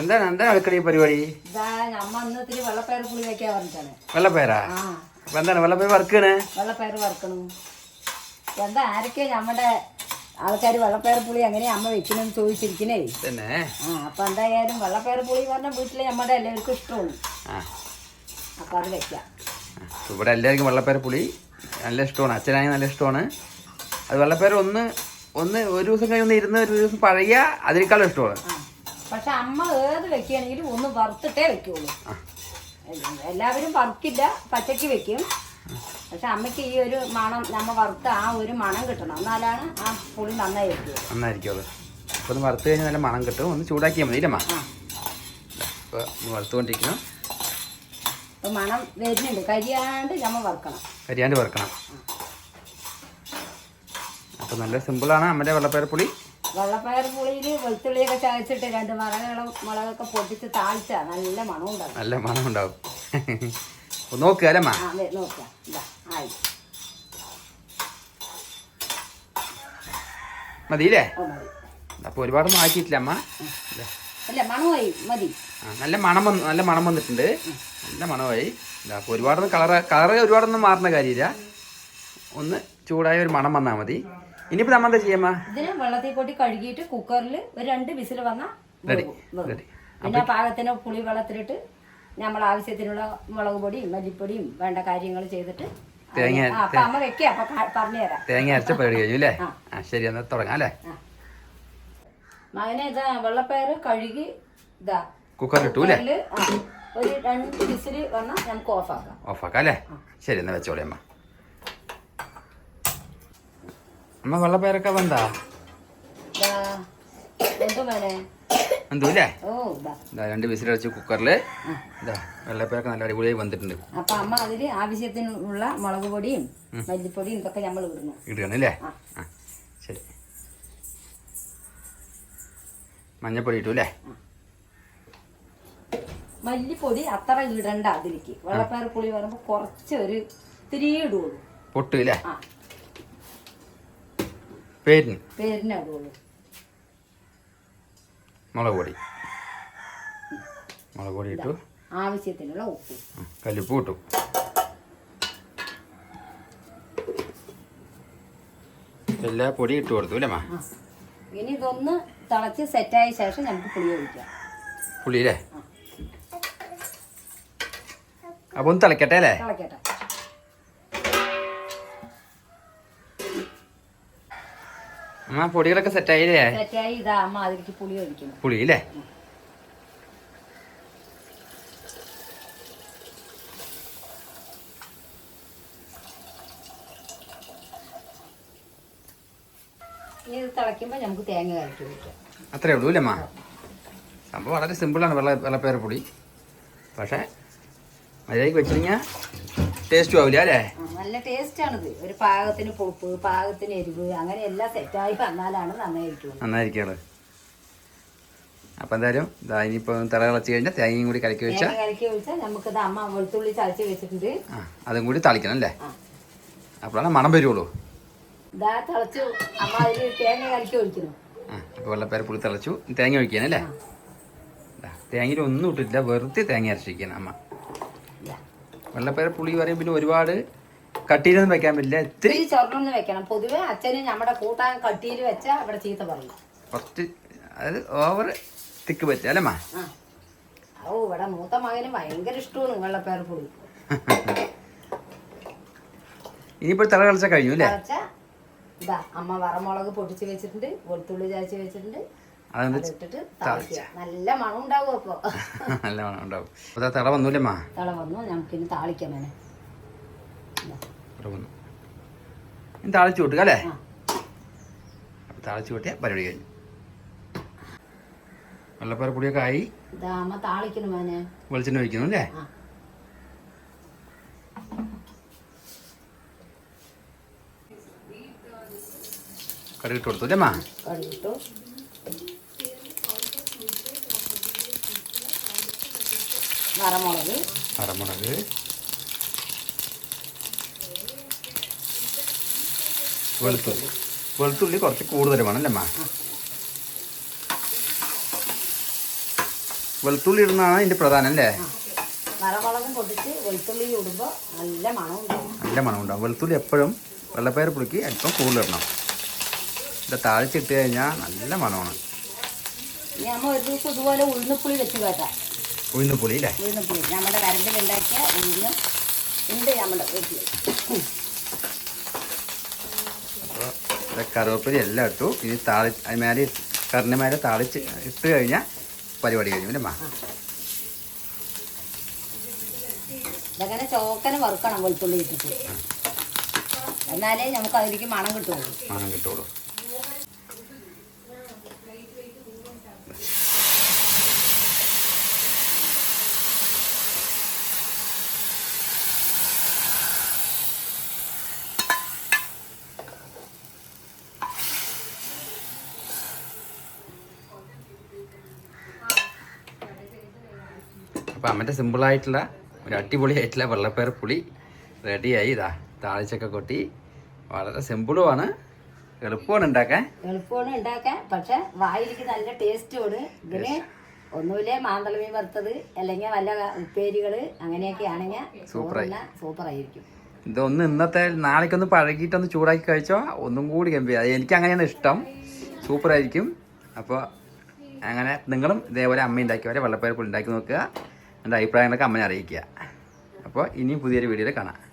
എന്താണ് എന്താണ് അടുക്കള ഈ പരിപാടി? വെള്ളപ്പയറാ അപ്പൊ എന്താണ് വെള്ളപ്പയർ വർക്കാണ് വെള്ളപ്പയർ വറുക്കണു. എന്താ ആരൊക്കെ നമ്മുടെ ആൾക്കാർ വെള്ളപ്പയർ പുളി എങ്ങനെയാ അമ്മ വെക്കണെന്ന് ചോദിച്ചിരിക്കണേ? തന്നെ. ആ അപ്പം എന്തായാലും വെള്ളപ്പയർ പുളി പറഞ്ഞ വീട്ടിലെ നമ്മുടെ എല്ലാവർക്കും ഇഷ്ടമാണ്. അപ്പം അത് വെക്കാം. ഇവിടെ എല്ലാവർക്കും വെള്ളപ്പയർ പുളി നല്ല ഇഷ്ടമാണ്. അച്ഛനായി നല്ല ഇഷ്ടമാണ്. അത് വെള്ളപ്പയർ ഒന്ന് ഒന്ന് ഒരു ദിവസം കഴിഞ്ഞ് ഒന്ന് ഇരുന്ന് ഒരു ദിവസം പഴകിയ അതിനേക്കാളും ഇഷ്ടമാണ്. പക്ഷെ അമ്മ ഏത് വെക്കുകയാണെങ്കിലും ഒന്ന് വറുത്തിട്ടേ വെക്കുള്ളൂ. എല്ലാവരും വറുക്കില്ല പച്ചയ്ക്ക് വെക്കും. പക്ഷെ അമ്മയ്ക്ക് ഈ ഒരു മണം നമ്മ വറുത്ത ആ ഒരു മണം കിട്ടണം. എന്നാലാണ് ആ പുളി നന്നായി വെക്കുന്നത് നന്നായിരിക്കുള്ളൂ അപ്പോൾ ഒന്ന് വറുത്ത് കഴിഞ്ഞാൽ നല്ല മണം കിട്ടും. ഒന്ന് ചൂടാക്കിയാൽ മതി ഇല്ലമ്മ മണം വറുത്തുകൊണ്ടിരിക്കണം. അപ്പൊ മണം വരുന്നുണ്ട്. കരിയാണ്ട് നമ്മൾ വറുക്കണം. കരിയാണ്ട് വറുക്കണം. അപ്പോൾ നല്ല സിമ്പിളാണ് അമ്മന്റെ വെള്ളപ്പേര പുളി. വെള്ളപ്പയർ പുളിയിൽ വെളുത്തുള്ളിയൊക്കെ ചതച്ചിട്ട് രണ്ട് മറകളും മുളകൊക്കെ പൊട്ടിച്ച് താഴ്ച നല്ല മണം ഉണ്ടാവും നല്ല മണം ഉണ്ടാവും നോക്കുക അല്ലേ ആ ദേ നോക്കാം. ഇതാ ആയി. മതിയില്ലേ? ഓ മതി. അപ്പോൾ ഒരുപാട് ആക്കിയിട്ടില്ല അമ്മ? അല്ല മണമായി മതി. ആ, നല്ല മണം വന്ന് നല്ല മണം വന്നിട്ടുണ്ട്. നല്ല മണമായി. ഇതാ അപ്പോൾ ഒരുപാടൊന്നും കളറ് കളറ് ഒരുപാടൊന്നും മാറുന്ന കാര്യമില്ല. ഒന്ന് ചൂടായ ഒരു മണം വന്നാൽ മതി. ഇനിയിപ്പോൾ നമ്മൾ എന്താ ചെയ്യാമ്മ? ഇതിന് വെള്ളത്തിൽ കൊട്ടി കഴുകിയിട്ട് കുക്കറിൽ ഒരു രണ്ട് വിസിൽ വന്നാൽ. പിന്നെ പാകത്തിന് പുളി വെള്ളത്തിലിട്ട് നമ്മൾ ആവശ്യത്തിനുള്ള മുളക് പൊടിയും മല്ലിപ്പൊടിയും വേണ്ട കാര്യങ്ങൾ ചെയ്തിട്ട് തേങ്ങ- തേങ്ങ അരച്ച പരിപാടി അല്ലേ? ആ. ആ ശരി എന്നാൽ തുടങ്ങാം അല്ലേ? മകനെ ഇതാ വെള്ളപ്പയർ കഴുകി ഇതാ കുക്കറിലിട്ടു അല്ലേ? ഒരു രണ്ട് വിസിൽ വന്നാൽ നമുക്ക് ഓഫാക്കാം ഓഫാക്കാം അല്ലേ? ശരി എന്നാൽ വെച്ചോളി അമ്മ. അമ്മ വെള്ളപ്പേരൊക്കെ വന്നാ ഇതാ എന്തു എന്തോ അല്ലേ ഓ ഇതാ രണ്ട് വിസിൽ വെച്ച് കുക്കറിൽ ഇതാ വെള്ളപ്പേരൊക്കെ നല്ല അടിപൊളിയായി വന്നിട്ടുണ്ട്. അപ്പൊ അമ്മ അതിൽ ആവശ്യത്തിനുള്ള മുളക് പൊടിയും മല്ലിപ്പൊടിയും ഇതൊക്കെ നമ്മൾ ഇടുന്നു. ഇടുകയാണ് അല്ലേ? ശരി. മഞ്ഞപ്പൊടി ഇട്ടു അല്ലേ? മല്ലിപ്പൊടി അത്ര ഇടണ്ട അതിലേക്ക്. വെള്ളപ്പേർ പുളി പറയുമ്പോൾ കുറച്ച് ഒരു ഇത്തിരി ഇടുള്ളൂ. പൊട്ടു അല്ലേ? പേരിന്? പേരിനെ ഇടുള്ളൂ മുളക് പൊടി. മുളക് പൊടി ഇട്ടു. ആവശ്യത്തിനുള്ള ഉപ്പ്. കല്ലുപ്പ് ഇട്ടു. എല്ലാ പൊടി ഇട്ട് കൊടുത്തു അല്ലേ മാ? ഇനി ഇതൊന്ന് തിളച്ച് സെറ്റായ ശേഷം നമുക്ക് പുളി ഒഴിക്കാം. പുളി അല്ലേ അപ്പൊ ഒന്ന് തിളക്കട്ടെ അല്ലേ? തിളക്കട്ടെ. അമ്മ പൊടികളൊക്കെ സെറ്റായില്ലേ സെറ്റായി ഇതാ അമ്മ അതിലേക്ക് പുളി ഒഴിക്കുന്നു. പുളി അല്ലേ ഇത് തിളയ്ക്കുമ്പോൾ നമുക്ക് തേങ്ങ അത്രേ ഉള്ളൂ അല്ലേ അമ്മ? സംഭവം വളരെ സിമ്പിളാണ് വെള്ള വെള്ളപ്പേര പൊടി. പക്ഷേ മര്യാദയ്ക്ക് വെച്ചിരുന്നെങ്കിൽ ടേസ്റ്റും ആവില്ല അല്ലേ? നല്ല ടേസ്റ്റ് ആണ് ഒരു പാകത്തിന് പൊപ്പ് പാകത്തിന് എരിവ് അങ്ങനെ എല്ലാം സെറ്റായി വന്നാലാണ് നന്നായിരിക്കും നന്നായിരിക്കും അപ്പം എന്തായാലും ഇനിയിപ്പോൾ തറ കളച്ച് കഴിഞ്ഞാൽ തേങ്ങയും കൂടി കലക്കി വെച്ചാൽ കലക്കി നമുക്കിത് അമ്മ വെളുത്തുള്ളി ചതച്ച് വെച്ചിട്ടുണ്ട്. അതും കൂടി തളിക്കണം അല്ലേ? അപ്പോഴാണ് മണം വരുള്ളൂ. ഇതാ തിളച്ചു. അമ്മ അതിൽ തേങ്ങ കലക്കി ഒഴിക്കുന്നു. ആ അപ്പോൾ വെള്ളപ്പേര പുളി തിളച്ചു. തേങ്ങ ഒഴിക്കാനല്ലേ ദാ, തേങ്ങയിൽ ഒന്നും ഇട്ടിട്ടില്ല. വെറുതെ തേങ്ങ അരച്ചിരിക്കണം അമ്മ. വെള്ളപ്പേര പുളി പറയും പിന്നെ ഒരുപാട് കട്ടിയിലൊന്നും വെക്കാൻ പറ്റില്ല. ഇത്തിരി ചൊറന്ന് വെക്കണം. പൊതുവെ അച്ഛന് നമ്മുടെ കൂട്ടാൻ കട്ടിയിൽ വെച്ച അവിടെ ചീത്ത പറയും. കുറച്ച് അതായത് ഓവർ തിക്ക് പറ്റുക അല്ലേ മാ? ഓ ഇവിടെ മൂത്ത മകന് ഭയങ്കര ഇഷ്ടമാണ് വെള്ളപ്പയർ പുളി. ഇനിയിപ്പോൾ തല കളിച്ച കഴിഞ്ഞു അല്ലേ? അമ്മ വറമുളക് പൊട്ടിച്ച് വെച്ചിട്ടുണ്ട് വെളുത്തുള്ളി ചാച്ചി വെച്ചിട്ടുണ്ട്. അതിട്ടിട്ട് നല്ല മണം ഉണ്ടാവും അപ്പൊ. നല്ല മണം ഉണ്ടാവും. അപ്പോൾ തിള വന്നൂല്ലേ തള വന്നു. വന്നു നമുക്കിനി താളിക്കാം മേനെ. വന്നു. ഇനി താളിച്ചു കൂട്ടുക അല്ലേ? താളിച്ച് കൂട്ടിയ പരിപാടി കഴിഞ്ഞു. വെള്ളപ്പാറ പൊടിയൊക്കെ ആയി. താളിക്കുന്നു മേനെ. വെളിച്ചെണ്ണ ഒഴിക്കുന്നു അല്ലേ? കറി ഇട്ട് കൊടുത്തു അല്ലേ കഴുകിട്ടു വറമുളക് അരമുളക്. വെളുത്തുള്ളി. വെളുത്തുള്ളി കുറച്ച് കൂടുതൽ വേണം അല്ലേ വെളുത്തുള്ളി ഇടുന്നതാണ് ഇതിന്റെ പ്രധാനം അല്ലേ? വറമുളകും പൊടിച്ച് വെളുത്തുള്ളി ഇടുമ്പോൾ നല്ല മണം ഉണ്ടാവും. നല്ല മണം ഉണ്ടാവും. വെളുത്തുള്ളി എപ്പോഴും വെള്ളപ്പയർ പുളിക്ക് അല്പം കൂടുതലിടണം ഇത് താഴ്ചിട്ട് കഴിഞ്ഞാൽ നല്ല മണമാണ്. നമ്മൾ ഒരു ദിവസം ഇതുപോലെ ഉഴുന്നപ്പുളി വെച്ച് കേട്ടാം. ഉഴുന്ന് പുളി അല്ലേ ഉഴുന്നപ്പുളി നമ്മുടെ വരമ്പിലുണ്ടാക്കിയ ഉഴുന്ന് ഉണ്ട് നമ്മുടെ വീട്ടിൽ കറുവപ്പരി കറിവേപ്പില എല്ലാം ഇട്ടു. ഇനി താളി അതിമാരി കറിനമാരെ താളിച്ച് ഇട്ട് കഴിഞ്ഞാൽ പരിപാടി കഴിഞ്ഞു അല്ലേ മാ? ഇതങ്ങനെ ചോക്കനെ വറുക്കണം വെളുത്തുള്ളി ഇട്ടിട്ട്. എന്നാലേ നമുക്ക് അതിലേക്ക് മണം കിട്ടുള്ളൂ. മണം കിട്ടുള്ളൂ. അപ്പോൾ അമ്മന്റെ സിമ്പിളായിട്ടുള്ള ഒരു അടിപൊളിയായിട്ടുള്ള വെള്ളപ്പയർ പുളി റെഡിയായി ഇതാ താളിച്ചൊക്കെ കൊട്ടി. വളരെ സിമ്പിളുമാണ് എളുപ്പമാണ് ഉണ്ടാക്കാൻ. എളുപ്പമാണ് ഉണ്ടാക്കാൻ. പക്ഷെ വായിലേക്ക് നല്ല ടേസ്റ്റുമാണ് ഇതിന് ഒന്നുമില്ലേ മാന്തളമീൻ വറുത്തത് അല്ലെങ്കിൽ വല്ല ഉപ്പേരികൾ അങ്ങനെയൊക്കെ ആണെങ്കിൽ സൂപ്പർ സൂപ്പറായി. സൂപ്പറായിരിക്കും ഇതൊന്ന് ഇന്നത്തെ നാളേക്കൊന്ന് പഴകിയിട്ടൊന്ന് ചൂടാക്കി കഴിച്ചോ? ഒന്നും കൂടി ഗംഭീര. എനിക്ക് അങ്ങനെയാണ് ഇഷ്ടം. സൂപ്പറായിരിക്കും അപ്പോൾ അങ്ങനെ നിങ്ങളും ഇതേപോലെ അമ്മ ഉണ്ടാക്കിയവരെ പുളി ഉണ്ടാക്കി നോക്കുക. എന്റെ അഭിപ്രായങ്ങളൊക്കെ അമ്മനെ അറിയിക്കുക. അപ്പോൾ ഇനിയും പുതിയൊരു വീഡിയോയിൽ കാണാം.